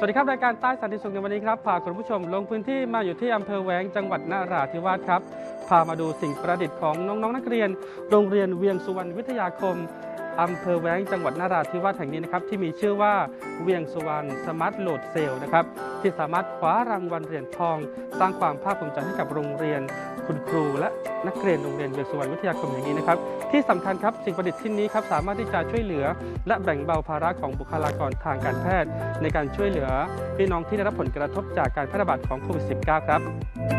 สวัสดีครับ รายการใต้สันติสุขในวันนี้ครับพาคุณผู้ชมลงพื้นที่มาอยู่ที่อำเภอแหวงจังหวัดนราธิวาสครับ พามาดูสิ่งประดิษฐ์ของน้องๆนักเรียน โรงเรียนเวียงสุวรรณวิทยาคมอำเภอแหวงจังหวัดนราธิวาสแห่งนี้นะครับที่มีชื่อว่าเวียงสุวรรณสมาร์ทโหลดเซลนะครับ ที่สามารถคว้ารางวัลเหรียญทอง สร้างความภาคภูมิใจให้กับโรงเรียน คุณครู และนักเรียนโรงเรียนเวสุวรรณวิทยาคมแห่งนี้นะครับที่สำคัญครับสิ่งประดิษฐ์ชิ้นนี้ครับสามารถที่จะช่วยเหลือ และแบ่งเบาภาระของบุคลากรทางการแพทย์ ในการช่วยเหลือพี่น้องที่ได้รับผลกระทบจากการแพร่ระบาดของโควิด -19 ครับ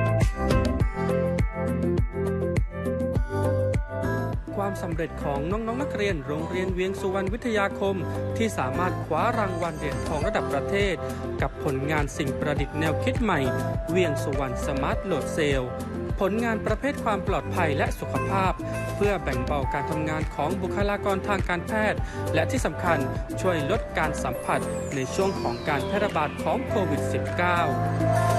ความสำเร็จของน้องๆนักเรียนโรงเรียนเวียงสุวรรณวิทยาคม ที่สามารถคว้ารางวัลเหรียญทองระดับประเทศ กับผลงานสิ่งประดิษฐ์แนวคิดใหม่ เวียงสุวรรณสมาร์ทโหลดเซลผลงานประเภทความปลอดภัยและสุขภาพ เพื่อแบ่งเบาการทำงานของบุคลากรทางการแพทย์ และที่สำคัญช่วยลดการสัมผัสในช่วงของการแพร่ระบาดของโควิด -19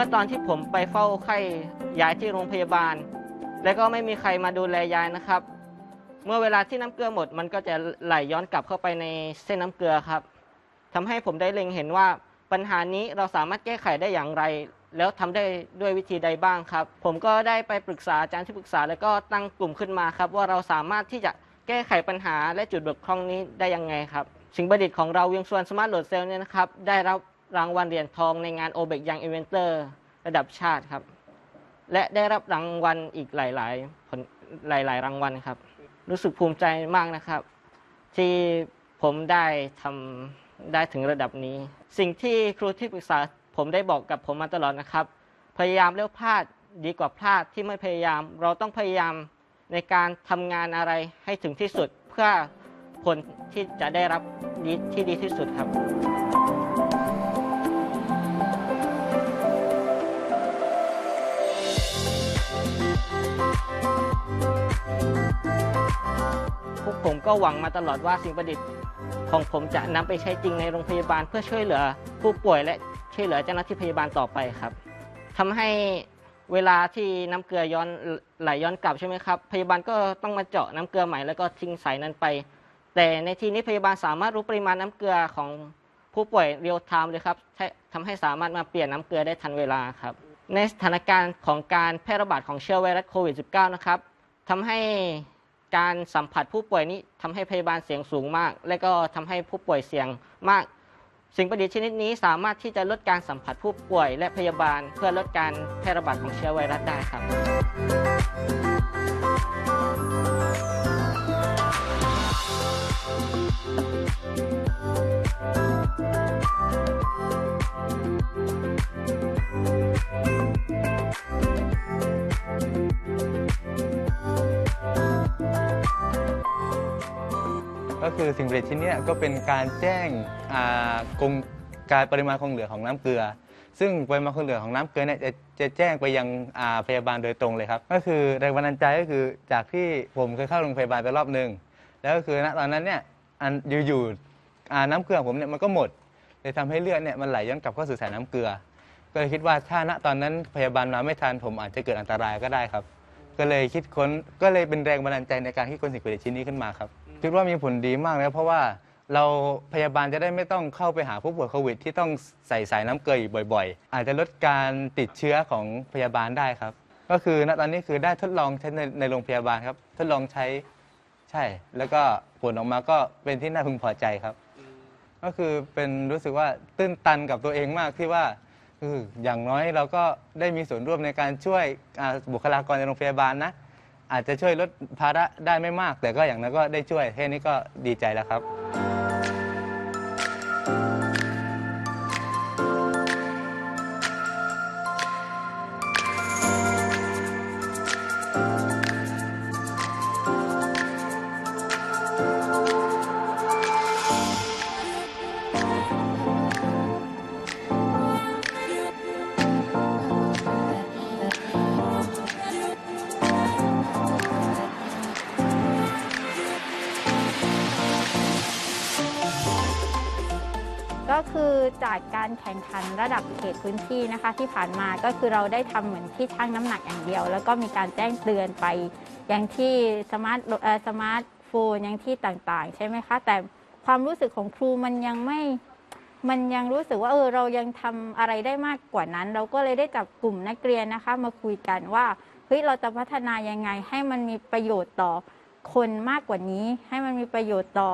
มื่อตอนที่ผมไปเฝ้าไข้ยายที่โรงพยาบาล แล้วก็ไม่มีใครมาดูแลยายนะครับ เมื่อเวลาที่น้ำเกลือหมด มันก็จะไหลย้อนกลับเข้าไปในเส้นน้ำเกลือครับทำให้ผมได้เล็งเห็นว่าปัญหานี้เราสามารถแก้ไขได้อย่างไร แล้วทำได้ด้วยวิธีใดบ้างครับ ผมก็ได้ไปปรึกษาอาจารย์ที่ปรึกษา แล้วก็ตั้งกลุ่มขึ้นมาครับ ว่าเราสามารถที่จะแก้ไขปัญหาและจุดบกพร่องนี้ได้ยังไงครับสิ่งประดิษฐ์ของเราเวียงส่วนสมาร์ทโหลดเซลล์เนี่ยนะครับได้รับ รางวัลเหรียญทองในงานโอเบกยังอีเวนเตอร์ระดับชาติครับ และได้รับรางวัลอีกหลาย ๆ ผลหลาย ๆ รางวัลครับ รู้สึกภูมิใจมากนะครับ ที่ผมได้ทำได้ถึงระดับนี้ สิ่งที่ครูที่ปรึกษาผมได้บอกกับผมมาตลอดนะครับ พยายามแล้วพลาดดีกว่าพลาดที่ไม่พยายาม เราต้องพยายามในการทำงานอะไรให้ถึงที่สุดเพื่อผลที่จะได้รับดีที่ดีที่สุดครับ พวกผมก็หวังมาตลอดว่าสิ่งประดิษฐ์ของผมจะนำไปใช้จริงในโรงพยาบาลเพื่อช่วยเหลือผู้ป่วยและช่วยเหลือเจ้าหน้าที่พยาบาลต่อไปครับทำให้เวลาที่น้ำเกลือย้อนไหลย้อนกลับใช่ไหมครับ พยาบาลก็ต้องมาเจาะน้ำเกลือใหม่แล้วก็ทิ้งสายนั้นไป แต่ในที่นี้พยาบาลสามารถรู้ปริมาณน้ำเกลือของผู้ป่วยเรียลไทม์เลยครับทำให้สามารถมาเปลี่ยนน้ำเกลือได้ทันเวลาครับ ในสถานการณ์ของการแพร่ระบาดของเชื้อไวรัสโควิด -19 นะครับ ทำให้การสัมผัสผู้ป่วยนี้ทำให้พยาบาลเสียงสูงมาก และก็ทำให้ผู้ป่วยเสียงมาก สิ่งประดิษฐ์ชนิดนี้สามารถที่จะลดการสัมผัสผู้ป่วย และพยาบาลเพื่อลดการแพร่ระบาดของเชื้อไวรัสได้ครับ ก็คือสิ่งผลิตชิ้นนี้ก็เป็นการแจ้งอ่ากงการปริมาณคงเหลือของน้ำเกลือ ซึ่งปริมาณคงเหลือของน้ำเกลือเนี่ยจะจะแจ้งไปยังอ่าพยาบาลโดยตรงเลยครับ ก็คือแรงบันดาลใจก็คือจากที่ผมเคยเข้าโรงพยาบาลไปรอบหนึ่งแล้วก็คือณตอนนั้นเนี่ยอันอยู่ๆอ่าน้ำเกลือของผมเนี่ยมันก็หมดเลยทำให้เลือดเนี่ยมันไหลย้อนกลับเข้าสู่สายน้ำเกลือ ก็เลยคิดว่าถ้าณตอนนั้นพยาบาลมาไม่ทันผมอาจจะเกิดอันตรายก็ได้ครับ ก็เลยคิดค้นก็เลยเป็นแรงบันดาลใจในการคิดค้นสิ่งประดิษฐ์ชิ้นนี้ขึ้นมาครับคิดว่ามีผลดีมากนะเพราะว่าเราพยาบาลจะได้ไม่ต้องเข้าไปหาผู้ป่วยโควิด ที่ต้องใส่สายน้ำเกลืออยู่บ่อย ๆ อาจจะลดการติดเชื้อของพยาบาลได้ครับ ก็คือณตอนนี้คือได้ทดลองใช้ในในโรงพยาบาลครับ ทดลองใช้ใช่ แล้วก็ผลออกมาก็เป็นที่น่าพึงพอใจครับ ก็คือเป็นรู้สึกว่าตื้นตันกับตัวเองมากที่ว่า คืออย่างน้อยเราก็ได้มีส่วนร่วมในการช่วยอ่าบุคลากรในโรงพยาบาลนะ อาจจะช่วยลดภาระได้ไม่มาก แต่ก็อย่างนั้นก็ได้ช่วยแค่นี้ก็ดีใจแล้วครับ็คือจากการแข่งขันระดับเขตพื้นที่นะคะ ที่ผ่านมาก็คือเราได้ทำเหมือนที่ชั่งน้ำหนักอย่างเดียว แล้วก็มีการแจ้งเตือนไปอย่างที่สมาร์ทเอ่อสมาร์ทโฟนอย่างที่ต่างๆ ใช่ไหมคะ แต่ความรู้สึกของครูมันยังไม่มันยังรู้สึกว่าเออเรายังทำอะไรได้มากกว่านั้น เราก็เลยได้จับกลุ่มนักเรียนนะคะ มาคุยกันว่าเฮ้ยเราจะพัฒนายังไงให้มันมีประโยชน์ต่อคนมากกว่านี้ ให้มันมีประโยชน์ต่อ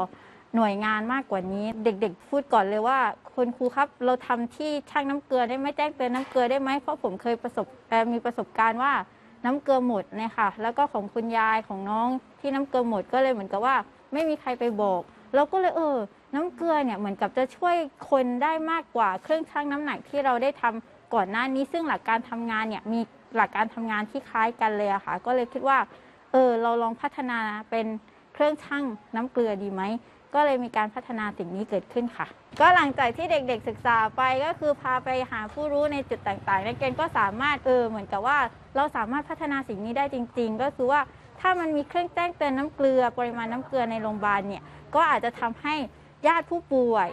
หน่วยงานมากกว่านี้เด็กๆ พูดก่อนเลยว่า คุณครูครับเราทำที่ช่างน้ำเกลือได้ไหมแจ้งเตือนน้ำเกลือได้ไหมเพราะผมเคยประสบมีประสบการณ์ว่าน้ำเกลือหมดเนี่ยค่ะแล้วก็ของคุณยายของน้องที่น้ำเกลือหมดก็เลยเหมือนกับว่า ไม่มีใครไปบอกเราก็เลยเออ น้ำเกลือเนี่ยเหมือนกับจะช่วยคนได้มากกว่าเครื่องชั่งน้ำหนักที่เราได้ทำก่อนหน้านี้ซึ่งหลักการทำงานเนี่ยมีหลักการทำงานที่คล้ายกันเลยอะค่ะ ก็เลยคิดว่า เออ เราลองพัฒนาเป็นเครื่องชั่งน้ำเกลือดีไหม ก็เลยมีการพัฒนาสิ่งนี้เกิดขึ้นค่ะ ก็หลังจากที่เด็กๆศึกษาไปก็คือพาไปหาผู้รู้ในจุดต่างๆนักเรียนก็สามารถเออเหมือนกับว่า เราสามารถพัฒนาสิ่งนี้ได้จริง ๆ ก็คือว่าถ้ามันมีเครื่องแจ้งเตือนน้ำเกลือปริมาณน้ำเกลือในโรงพยาบาลเนี่ยก็อาจจะทำให้ญาติผู้ป่วย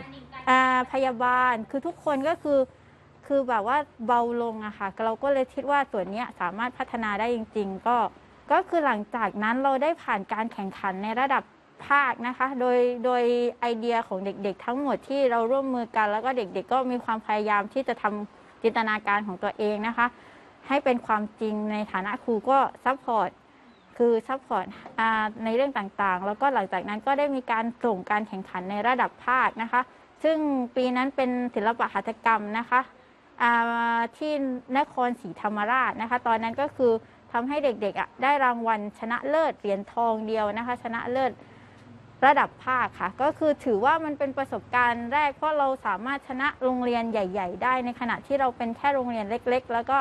อ่าพยาบาลคือทุกคนก็คือคือแบบว่าเบาลงอะค่ะเราก็เลยคิดว่าส่วนนี้สามารถพัฒนาได้จริง ๆ ก็ก็คือหลังจากนั้นเราได้ผ่านการแข่งขันในระดับ ภาคนะคะ โดยโดยไอเดียของเด็กๆ ทั้งหมดที่เราร่วมมือกัน แล้วก็เด็กๆก็มีความพยายามที่จะทำจินตนาการของตัวเองนะคะ ให้เป็นความจริงในฐานะครูก็ซัพพอร์ตคือซัพพอร์ตในเรื่องต่างๆ แล้วก็หลังจากนั้นก็ได้มีการส่งการแข่งขันในระดับภาคนะคะ ซึ่งปีนั้นเป็นศิลปะหัตถกรรมนะคะที่นครศรีธรรมราชนะคะ ตอนนั้นก็คือทำให้เด็กๆได้รางวัลชนะเลิศเหรียญทองเดียวนะคะ ชนะเลิศ ระดับภาคค่ะ ก็คือถือว่ามันเป็นประสบการณ์แรก เพราะเราสามารถชนะโรงเรียนใหญ่ ๆ ได้ในขณะที่เราเป็นแค่โรงเรียนเล็ก ๆ แล้วก็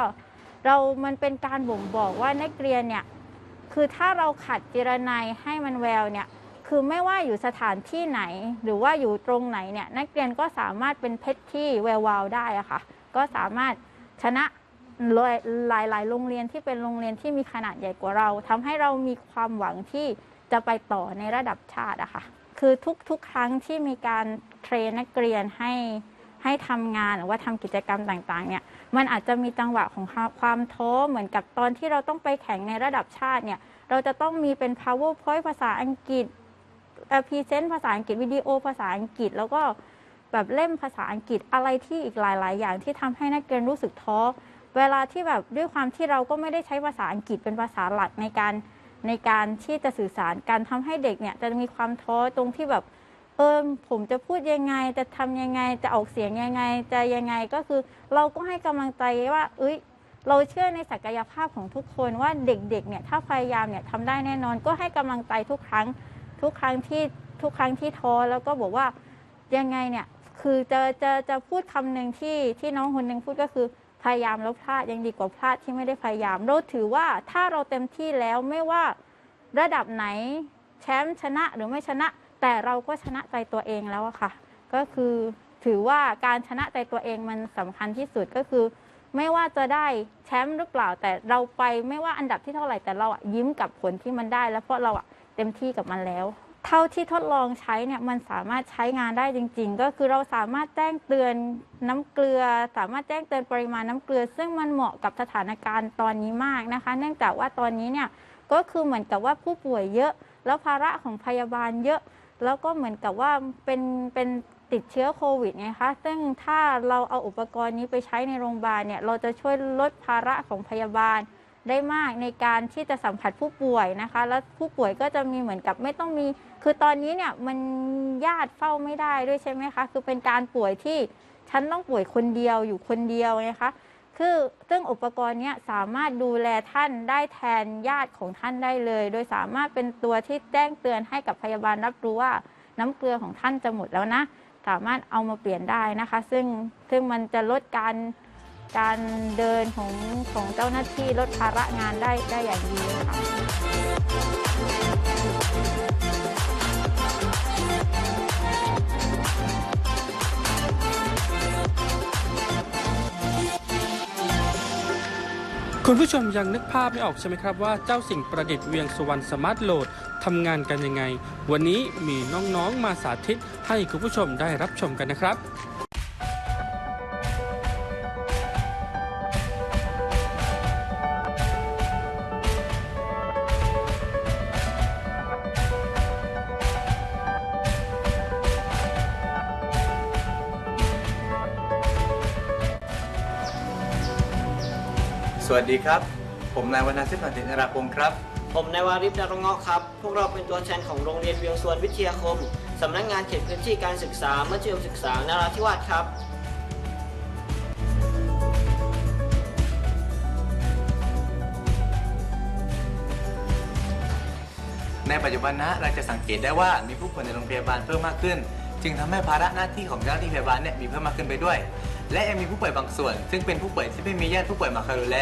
เรามันเป็นการบ่งบอกว่านักเรียนเนี่ยคือถ้าเราขัดเจรไนยให้มันแววเนี่ยคือไม่ว่าอยู่สถานที่ไหน หรือว่าอยู่ตรงไหนเนี่ยนักเรียนก็สามารถเป็นเพชรที่แวววาวได้อะค่ะ ก็สามารถชนะหลายลายๆโรงเรียนที่เป็นโรงเรียนที่มีขนาดใหญ่กว่าเราทำให้เรามีความหวังที่ จะไปต่อในระดับชาติอะค่ะ คือทุกๆ ครั้งที่มีการเทรนนักเรียนให้ให้ทำงานหรือว่าทำกิจกรรมต่างๆ เนี่ย มันอาจจะมีจังหวะของความท้อเหมือนกับตอนที่เราต้องไปแข่งในระดับชาติเนี่ย เราจะต้องมีเป็น powerpoint ภาษาอังกฤษพรีเซนต์ภาษาอังกฤษวิดีโอภาษาอังกฤษ แล้วก็แบบเล่มภาษาอังกฤษอะไรที่อีกหลาย ๆ อย่างที่ทำให้นักเรียนรู้สึกท้อ เวลาที่แบบด้วยความที่เราก็ไม่ได้ใช้ภาษาอังกฤษเป็นภาษาหลักในการ ในการที่จะสื่อสารการทำให้เด็กเนี่ยจะมีความท้อตรงที่แบบเออผมจะพูดยังไง จะทำยังไงจะออกเสียงยังไง จะยังไงก็คือเราก็ให้กำลังใจว่า เอ้ย เราเชื่อในศักยภาพของทุกคนว่าเด็กๆเนี่ยถ้าพยายามเนี่ยทำได้แน่นอนก็ให้กำลังใจทุกครั้ง ทุกครั้งที่ทุกครั้งที่ท้อแล้วก็บอกว่ายังไงเนี่ยคือจะจะจะพูดคำหนึ่งที่ที่น้องคนหนึ่งพูดก็คือ พยายามแล้วพลาดยังดีกว่าพลาดที่ไม่ได้พยายาม เราถือว่าถ้าเราเต็มที่แล้วไม่ว่าระดับไหนแชมป์ชนะหรือไม่ชนะ แต่เราก็ชนะใจตัวเองแล้วอะค่ะ ก็คือถือว่าการชนะใจตัวเองมันสำคัญที่สุดก็คือ ไม่ว่าจะได้แชมป์หรือเปล่า แต่เราไปไม่ว่าอันดับที่เท่าไหร่แต่เราอะยิ้มกับผลที่มันได้ แล้วเพราะเราอะเต็มที่กับมันแล้ว เท่าที่ทดลองใช้เนี่ยมันสามารถใช้งานได้จริง ๆ ก็คือเราสามารถแจ้งเตือนน้ำเกลือ สามารถแจ้งเตือนปริมาณน้ำเกลือ ซึ่งมันเหมาะกับสถานการณ์ตอนนี้มากนะคะ เนื่องจากว่าตอนนี้เนี่ยก็คือเหมือนกับว่าผู้ป่วยเยอะ แล้วภาระของพยาบาลเยอะ แล้วก็เหมือนกับว่าเป็นเป็นติดเชื้อโควิดไงคะ ซึ่งถ้าเราเอาอุปกรณ์นี้ไปใช้ในโรงพยาบาลเนี่ยเราจะช่วยลดภาระของพยาบาลได้มากในการที่จะสัมผัสผู้ป่วยนะคะ แล้วผู้ป่วยก็จะมีเหมือนกับไม่ต้องมี คือตอนนี้เนี่ยมันญาติเฝ้าไม่ได้ด้วยใช่ไหมคะ คือเป็นการป่วยที่ฉันต้องป่วยคนเดียวอยู่คนเดียวนะคะคือซึ่งอุปกรณ์เนี้ยสามารถดูแลท่านได้แทนญาติของท่านได้เลย โดยสามารถเป็นตัวที่แจ้งเตือนให้กับพยาบาลรับรู้ว่าน้ำเกลือของท่านจะหมดแล้วนะ สามารถเอามาเปลี่ยนได้นะคะ ซึ่งซึ่งมันจะลดการการเดินของของเจ้าหน้าที่ลดภาระงานได้ได้อย่างดีค่ะ คุณผู้ชมยังนึกภาพไม่ออกใช่ไหมครับว่าเจ้าสิ่งประดิษฐ์เวียงสุวรรณสมาร์ทโหลดทำงานกันยังไง วันนี้มีน้องๆมาสาธิตให้คุณผู้ชมได้รับชมกันนะครับ วัสดีครับ ผมนายวรรณสิทธิ์พันธินราพงศ์ครับ ผมนายวาริศดารเงาะครับ พวกเราเป็นตัวแทนของโรงเรียนเวียงสวนวิทยาคม สำนักงานเขตพื้นที่การศึกษามัธยมศึกษานราธิวาสครับ ในปัจจุบันนะเราจะสังเกตได้ว่ามีผู้ป่วยในโรงพยาบาลเพิ่มมากขึ้น จึงทำให้ภาระหน้าที่ของเจ้าหน้าที่พยาบาลเนี่ยมีเพิ่มมากขึ้นไปด้วย และยังมีผู้ป่วยบางส่วน ซึ่งเป็นผู้ป่วยที่ไม่มีญาติผู้ป่วยมาคอยดูแล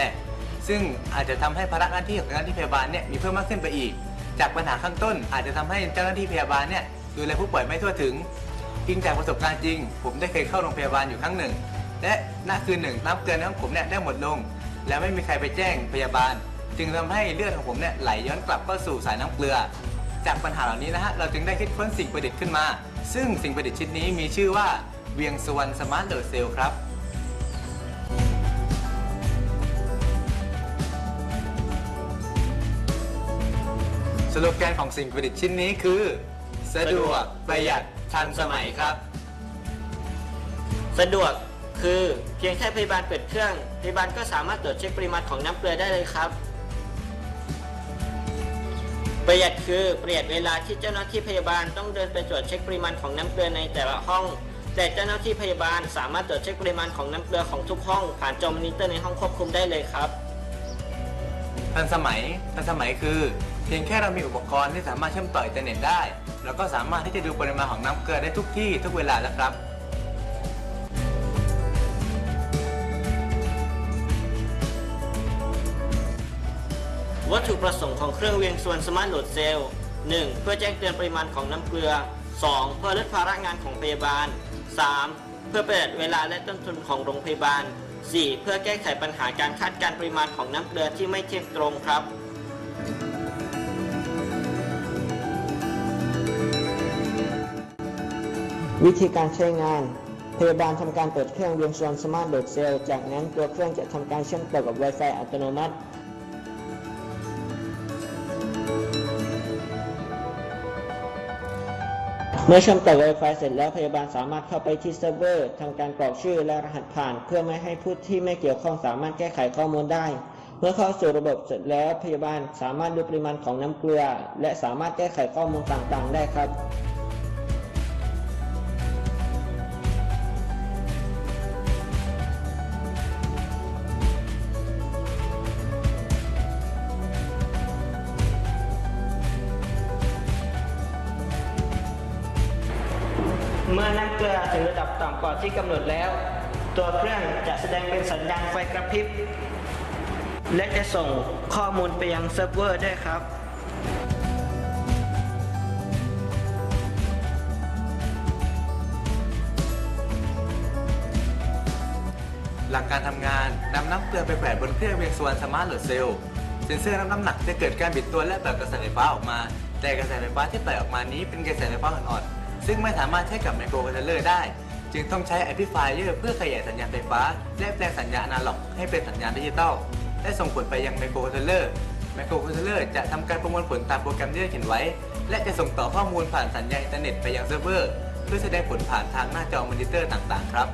ซึ่งอาจจะทำให้ภาระหน้าที่ของเจ้าหน้าที่พยาบาลเนี่ยมีเพิ่มมากขึ้นไปอีก จากปัญหาข้างต้น อาจจะทำให้เจ้าหน้าที่พยาบาลเนี่ยดูแลผู้ป่วยไม่ทั่วถึงอิงจากประสบการณ์จริง ผมได้เคยเข้าโรงพยาบาลอยู่ครั้งหนึ่ง และณคืนหนึ่งน้ำเกลือในห้องผมเนี่ยได้หมดลง แล้วไม่มีใครไปแจ้งพยาบาล จึงทำให้เลือดของผมเนี่ยไหลย้อนกลับเข้าสู่สายน้ำเกลือ จากปัญหาเหล่านี้นะฮะเราจึงได้คิดค้นสิ่งประดิษฐ์ขึ้นมา ซึ่งสิ่งประดิษฐ์ชิ้นนี้มีชื่อว่า เวียงสุวรรณสมาร์ทเดอร์เซลครับสโลแกนของสิ่งประดิษฐ์ชิ้นนี้คือ สะดวกประหยัดทันสมัยครับ สะดวกคือเพียงแค่พยาบาลเปิดเครื่อง พยาบาลก็สามารถตรวจเช็คปริมาณของน้ำเกลือได้เลยครับ ประหยัดคือประหยัดเวลาที่เจ้าหน้าที่พยาบาลต้องเดินไปตรวจเช็คปริมาณของน้ำเกลือในแต่ละห้อง แต่เจ้าหน้าที่พยาบาลสามารถตรวจเช็คปริมาณของน้ำเกลือของทุกห้อง ผ่านจอมอนิเตอร์ในห้องควบคุมได้เลยครับ ทันสมัยทันสมัยคือ เพียงแค่เรามีอุปกรณ์ที่สามารถเชื่อมต่ออินเทอร์เน็ตได้แล้วก็สามารถที่จะดูปริมาณของน้ำเกลือได้ทุกที่ทุกเวลาแล้วครับ วัตถุประสงค์ของเครื่องเวียงส่วนสมาร์ทโหลดเซลล์ 1. เพื่อแจ้งเตือนปริมาณของน้ำเกลือ 2. เพื่อลดภาระงานของพยาบาล 3. เพื่อประหยัดเวลาและต้นทุนของโรงพยาบาล 4. เพื่อแก้ไขปัญหาการคาดการณ์ปริมาณของน้ำเกลือที่ไม่เที่ยงตรงครับวิธีการใช้งาน พยาบาลทำการเปิดเครื่องเวียงส่วนสมาร์ทโหลดเซลล์จากนั้นตัวเครื่องจะทำการเชื่อมต่อกับ Wi-Fi อัตโนมัติ เมื่อเชื่อมต่อ Wi-Fi เสร็จแล้วพยาบาลสามารถเข้าไปที่เซิร์ฟเวอร์ทำการกรอกชื่อและรหัสผ่าน เพื่อไม่ให้ผู้ที่ไม่เกี่ยวข้องสามารถแก้ไขข้อมูลได้ เมื่อเข้าสู่ระบบเสร็จแล้วพยาบาลสามารถดูปริมาณของน้ำเกลือ และสามารถแก้ไขข้อมูลต่างๆ ได้ครับ น้ำเกลือถึงระดับต่ำกว่าที่กำหนดแล้ว ตัวเครื่องจะแสดงเป็นสัญญาณไฟกระพริบ และจะส่งข้อมูลไปยังเซิร์ฟเวอร์ด้วยครับหลักการทำงานนำน้ำเกลือไปแปะบนเครื่องเวียงสวนสมาร์ทโหลดเซลล์เซ็นเซอร์รับน้ำหนักจะเกิดการบิดตัวและปล่อยกระแสไฟฟ้าออกมา แต่กระแสไฟฟ้าที่ปล่อยออกมานี้เป็นกระแสไฟฟ้าอ่อน ซึ่งไม่สามารถใช้กับไมโครคอนโทรลเลอร์ได้ จึงต้องใช้แอมพลิฟายเออร์เพื่อขยายสัญญาณไฟฟ้า และแปลงสัญญาณอนาล็อกให้เป็นสัญญาณดิจิตอลและส่งผลไปยังไมโครคอนโทรลเลอร์ไมโครคอนโทรลเลอร์จะทำการประมวลผลตามโปรแกรมที่ได้เขียนไว้ และจะส่งต่อข้อมูลผ่านสัญญาณอินเทอร์เน็ตไปยังเซิร์ฟเวอร์ เพื่อแสดงผลผ่านทางหน้าจอมอนิเตอร์ต่างๆ ครับ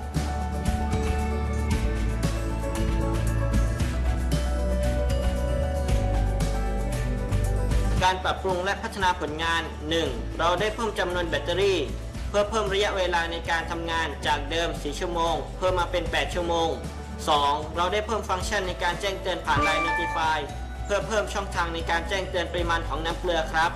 การปรับปรุงและพัฒนาผลงาน 1. เราได้เพิ่มจำนวนแบตเตอรี่ เพื่อเพิ่มระยะเวลาในการทำงานจากเดิม 4 ชั่วโมง เพิ่มมาเป็น 8 ชั่วโมง 2. เราได้เพิ่มฟังก์ชันในการแจ้งเตือนผ่าน Line Notify เพื่อเพิ่มช่องทางในการแจ้งเตือนปริมาณของน้ำเกลือครับ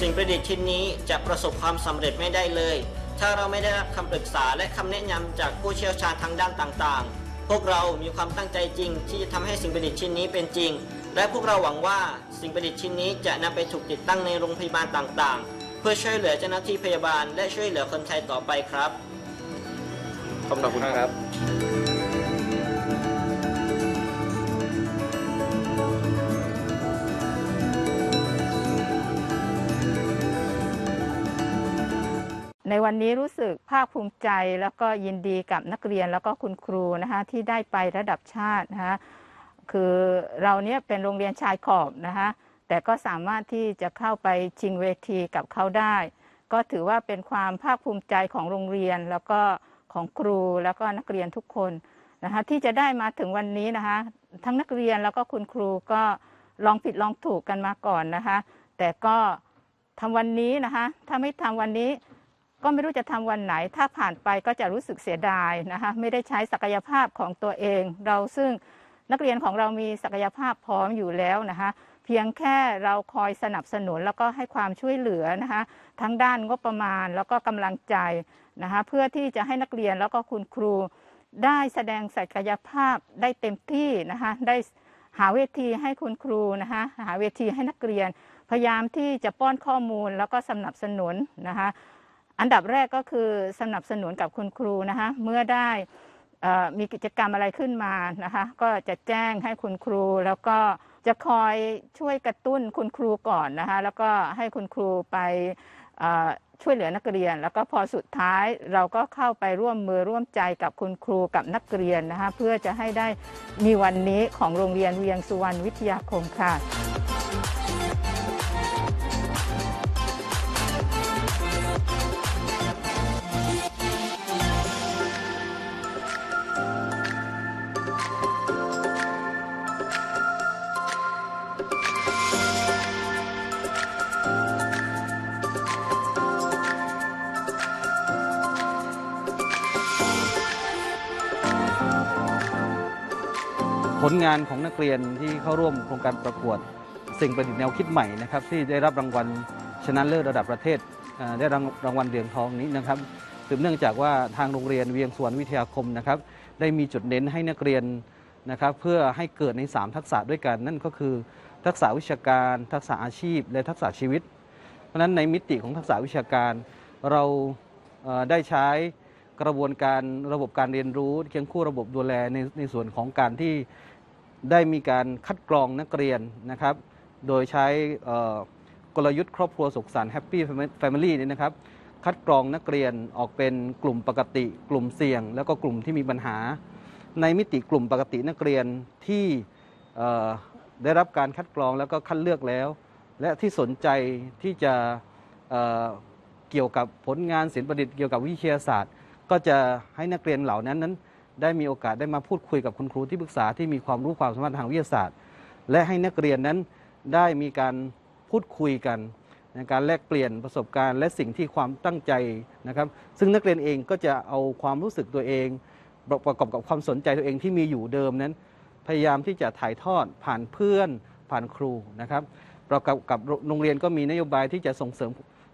สิ่งประดิษฐ์ชิ้นนี้จะประสบความสำเร็จไม่ได้เลย ถ้าเราไม่ได้รับคำปรึกษาและคำแนะนำจากผู้เชี่ยวชาญทางด้านต่างๆ พวกเรามีความตั้งใจจริง ที่จะทำให้สิ่งประดิษฐ์ชิ้นนี้เป็นจริง และพวกเราหวังว่าสิ่งประดิษฐ์ชิ้นนี้จะนำไปถูกติดตั้งในโรงพยาบาลต่างๆ เพื่อช่วยเหลือเจ้าหน้าที่พยาบาล และช่วยเหลือคนไทยต่อไปครับขอบคุณครับ ในวันนี้รู้สึกภาคภูมิใจแล้วก็ยินดีกับนักเรียนแล้วก็คุณครูนะคะที่ได้ไประดับชาตินะคะคือเราเนี่ยเป็นโรงเรียนชายขอบนะคะแต่ก็สามารถที่จะเข้าไปชิงเวทีกับเขาได้ ก็ถือว่าเป็นความภาคภูมิใจของโรงเรียนแล้วก็ของครูแล้วก็นักเรียนทุกคนนะคะที่จะได้มาถึงวันนี้นะคะทั้งนักเรียนแล้วก็คุณครูก็ลองผิดลองถูกกันมาก่อนนะคะ แต่ก็ทำวันนี้นะคะ ถ้าไม่ทำวันนี้ ก็ไม่รู้จะทำวันไหน ถ้าผ่านไปก็จะรู้สึกเสียดายนะคะไม่ได้ใช้ศักยภาพของตัวเอง เราซึ่งนักเรียนของเรามีศักยภาพพร้อมอยู่แล้วนะคะเพียงแค่เราคอยสนับสนุนแล้วก็ให้ความช่วยเหลือนะคะทั้งด้านงบประมาณแล้วก็กำลังใจนะคะเพื่อที่จะให้นักเรียนแล้วก็คุณครู ได้แสดงศักยภาพได้เต็มที่นะคะได้หาเวทีให้คุณครูนะคะหาเวทีให้นักเรียน พยายามที่จะป้อนข้อมูลแล้วก็สนับสนุนนะคะ อันดับแรกก็คือสนับสนุนกับคุณครูนะคะ เมื่อได้เอ่อมีกิจกรรมอะไรขึ้นมานะคะ ก็จะแจ้งให้คุณครู แล้วก็จะคอยช่วยกระตุ้นคุณครูก่อนนะคะ แล้วก็ให้คุณครูไปช่วยเหลือนักเรียน แล้วก็พอสุดท้ายเราก็เข้าไปร่วมมือร่วมใจกับคุณครูกับนักเรียนนะคะ เพื่อจะให้ได้มีวันนี้ของโรงเรียนเวียงสุวรรณวิทยาคมค่ะ ผลงานของนักเรียนที่เข้าร่วมโครงการประกวด สิ่งประดิษฐ์แนวคิดใหม่นะครับที่ได้รับรางวัลชนะเลิศระดับประเทศได้รางรางวัลเหรียญทองนี้นะครับสืบเนื่องจากว่าทางโรงเรียนเวียงสวนวิทยาคมนะครับได้มีจุดเน้นให้นักเรียนนะครับเพื่อให้เกิดใน 3 ทักษะด้วยกัน นั่นก็คือทักษะวิชาการ ทักษะอาชีพ และทักษะชีวิต เพราะฉะนั้นในมิติของทักษะวิชาการ เราได้ใช้กระบวนการระบบการเรียนรู้เคียงคู่ระบบดูแลในในส่วนของการที่ ได้มีการคัดกรองนักเรียนนะครับ โดยใช้กลยุทธ์ครอบครัวสุขสันต์แฮปปี้แฟมิลี่นี่นะครับ คัดกรองนักเรียนออกเป็นกลุ่มปกติ กลุ่มเสี่ยง แล้วก็กลุ่มที่มีปัญหา ในมิติกลุ่มปกตินักเรียนที่ได้รับการคัดกรองแล้วก็คัดเลือกแล้ว และที่สนใจที่จะเเกี่ยวกับผลงานศิลประดิษฐ์เกี่ยวกับวิทยาศาสตร์ ก็จะให้นักเรียนเหล่านั้นนั้น ได้มีโอกาสได้มาพูดคุยกับคุณครูที่ปรึกษาที่มีความรู้ความสามารถทางวิทยาศาสตร์ และให้นักเรียนนั้นได้มีการพูดคุยกันในการแลกเปลี่ยนประสบการณ์ และสิ่งที่ความตั้งใจนะครับ ซึ่งนักเรียนเองก็จะเอาความรู้สึกตัวเอง ประกอบกับความสนใจตัวเองที่มีอยู่เดิมนั้น พยายามที่จะถ่ายทอดผ่านเพื่อนผ่านครูนะครับประกอบกับโรงเรียนก็มีนโยบายที่จะส่งเสริม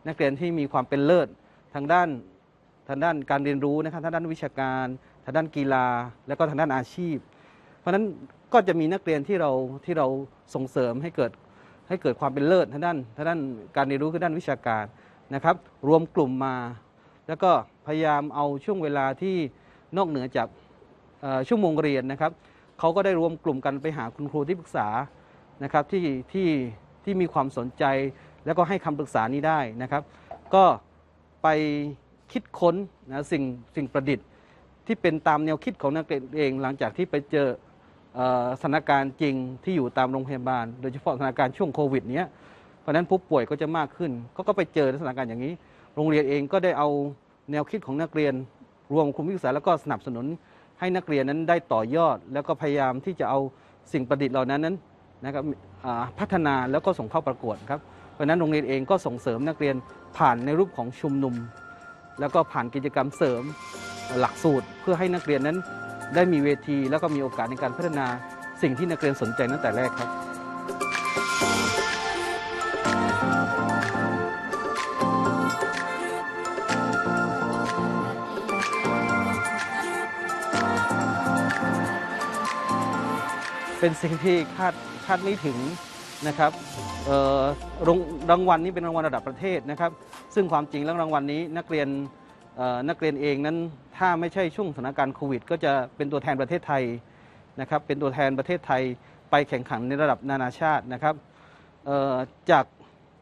นักเรียนที่มีความเป็นเลิศทางด้านทางด้านการเรียนรู้นะครับทางด้านวิชาการางด้านกีฬา และก็ทางด้านอาชีพ เพราะฉะนั้นก็จะมีนักเรียนที่เราที่เราส่งเสริมให้เกิดให้เกิดความเป็นเลิศทางด้านทางด้านการเรียนรู้คือด้านวิชาการนะครับ รวมกลุ่มมา แล้วก็พยายามเอาช่วงเวลาที่นอกเหนือจากชั่วโมงเรียนนะครับเขาก็ได้รวมกลุ่มกันไปหาคุณครูที่ปรึกษานะครับที่ที่ที่มีความสนใจแล้วก็ให้คำปรึกษานี้ได้นะครับ ก็ไปคิดค้นนะสิ่งสิ่งประดิษฐ์ ที่เป็นตามแนวคิดของนักเรียนเอง หลังจากที่ไปเจอสถานการณ์จริงที่อยู่ตามโรงพยาบาล โดยเฉพาะสถานการณ์ช่วงโควิดเนี้ยเพราะนั้นผู้ป่วยก็จะมากขึ้นก็ก็ไปเจอสถานการณ์อย่างนี้ โรงเรียนเองก็ได้เอาแนวคิดของนักเรียน รวมครูผู้ศึกษาแล้วก็สนับสนุนให้นักเรียนนั้นได้ต่อยอด แล้วก็พยายามที่จะเอาสิ่งประดิษฐ์เหล่านั้นนั้นนะครับพัฒนาแล้วก็ส่งเข้าประกวดครับเพราะนั้นโรงเรียนเองก็ส่งเสริมนักเรียนผ่านในรูปของชุมนุม แล้วก็ผ่านกิจกรรมเสริม หลักสูตร เพื่อให้นักเรียนนั้นได้มีเวที แล้วก็มีโอกาสในการพัฒนาสิ่งที่นักเรียนสนใจตั้งแต่แรกครับเป็นสิ่งที่คาดคาดไม่ถึงนะครับเอ่อรางรางวัลนี้เป็นรางวัลระดับประเทศนะครับ ซึ่งความจริงแล้วรางวัลนี้นักเรียนนักเรียนเองนั้น ถ้าไม่ใช่ช่วงสถานการณ์โควิด ก็จะเป็นตัวแทนประเทศไทยนะครับเป็นตัวแทนประเทศไทยไปแข่งขันในระดับนานาชาตินะครับจาก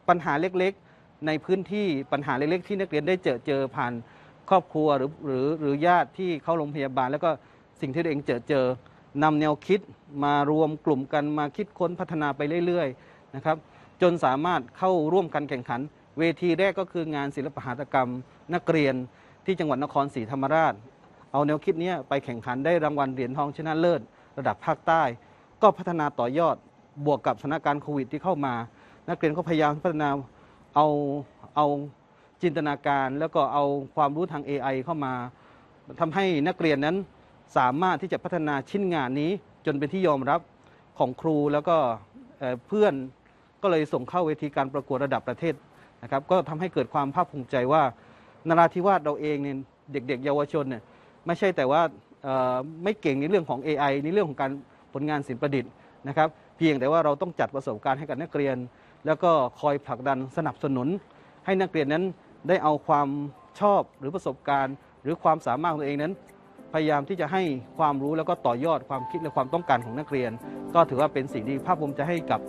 ปัญหาเล็กๆ ในพื้นที่ปัญหาเล็กๆ ที่นักเรียนได้เจอเจอผ่านครอบครัวหรือหรือหรือญาติที่เข้าโรงพยาบาล แล้วก็สิ่งที่ตัวเองเจอเจอนำแนวคิดมารวมกลุ่มกันมาคิดค้นพัฒนาไปเรื่อยๆนะครับจนสามารถเข้าร่วมกันแข่งขัน เวทีแรกก็คืองานศิลปหัตถกรรมนักเรียน ที่จังหวัดนครศรีธรรมราช เอาแนวคิดนี้ไปแข่งขันได้รางวัลเหรียญทองชนะเลิศ ระดับภาคใต้ ก็พัฒนาต่อยอดบวกกับสถานการณ์โควิดที่เข้ามา นักเรียนก็พยายามพัฒนาเอาเอาจินตนาการแล้วก็เอาความรู้ทาง AI เข้ามาทำให้นักเรียนนั้นสามารถที่จะพัฒนาชิ้นงานนี้จนเป็นที่ยอมรับของครูแล้วก็เอ่อเพื่อนก็เลยส่งเข้าเวทีการประกวดระดับประเทศนะครับ ก็ทำให้เกิดความภาคภูมิใจว่า นราธิวาสเราเองเนี่ยเด็ก ๆ เยาวชนเนี่ยไม่ใช่แต่ว่าไม่เก่งในเรื่องของ AI ในเรื่องของการผลงานศิลปประดิษฐ์นะครับเพียงแต่ว่าเราต้องจัดประสบการณ์ให้กับนักเรียน แล้วก็คอยผลักดันสนับสนุน ให้นักเรียนนั้นได้เอาความชอบหรือประสบการณ์ หรือความสามารถของตัวเองนั้น พยายามที่จะให้ความรู้แล้วก็ต่อยอดความคิดและความต้องการของนักเรียน ก็ถือว่าเป็นสิ่งที่ภาคภูมิใจให้กับ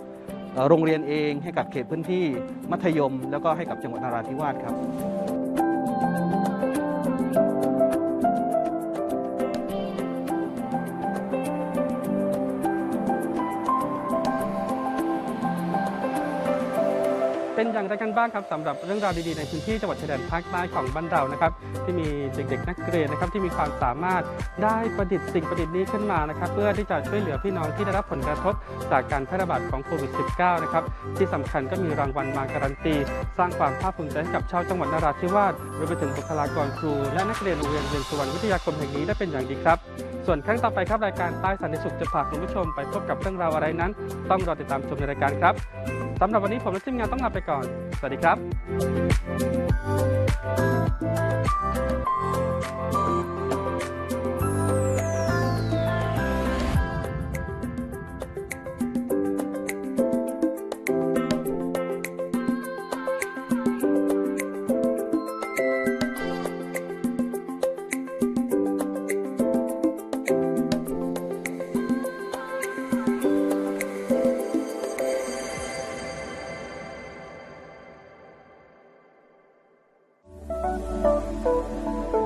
โรงเรียนเอง ให้กับเขตพื้นที่มัธยม แล้วก็ให้กับจังหวัดนราธิวาสครับ thank you เป็นอย่างไรกันบ้างครับสำหรับเรื่องราวดีๆในพื้นที่จังหวัดชายแดนภาคใต้ของบ้านเรานะครับ ที่มีเด็กๆนักเรียนนะครับ ที่มีความสามารถได้ประดิษฐ์สิ่งประดิษฐ์นี้ขึ้นมานะครับ เพื่อที่จะช่วยเหลือพี่น้องที่ได้รับผลกระทบจากการแพร่ระบาดของโควิด -19 นะครับที่สำคัญก็มีรางวัลมาการันตี สร้างความภาคภูมิใจให้กับชาวจังหวัดนราธิวาสรวมไปถึงบุคลากรครู และนักเรียนโรงเรียนเรียนสุวรรณวิทยาคมแห่งนี้ได้เป็นอย่างดีครับ ส่วนครั้งต่อไปครับรายการใต้สันติสุขจะพาคุณผู้ชมไปพบกับเรื่องราวอะไรนั้น ต้องรอติดตามชมในรายการครับ สำหรับวันนี้ผมและทีมงานต้องลาไปก่อน สวัสดีครับ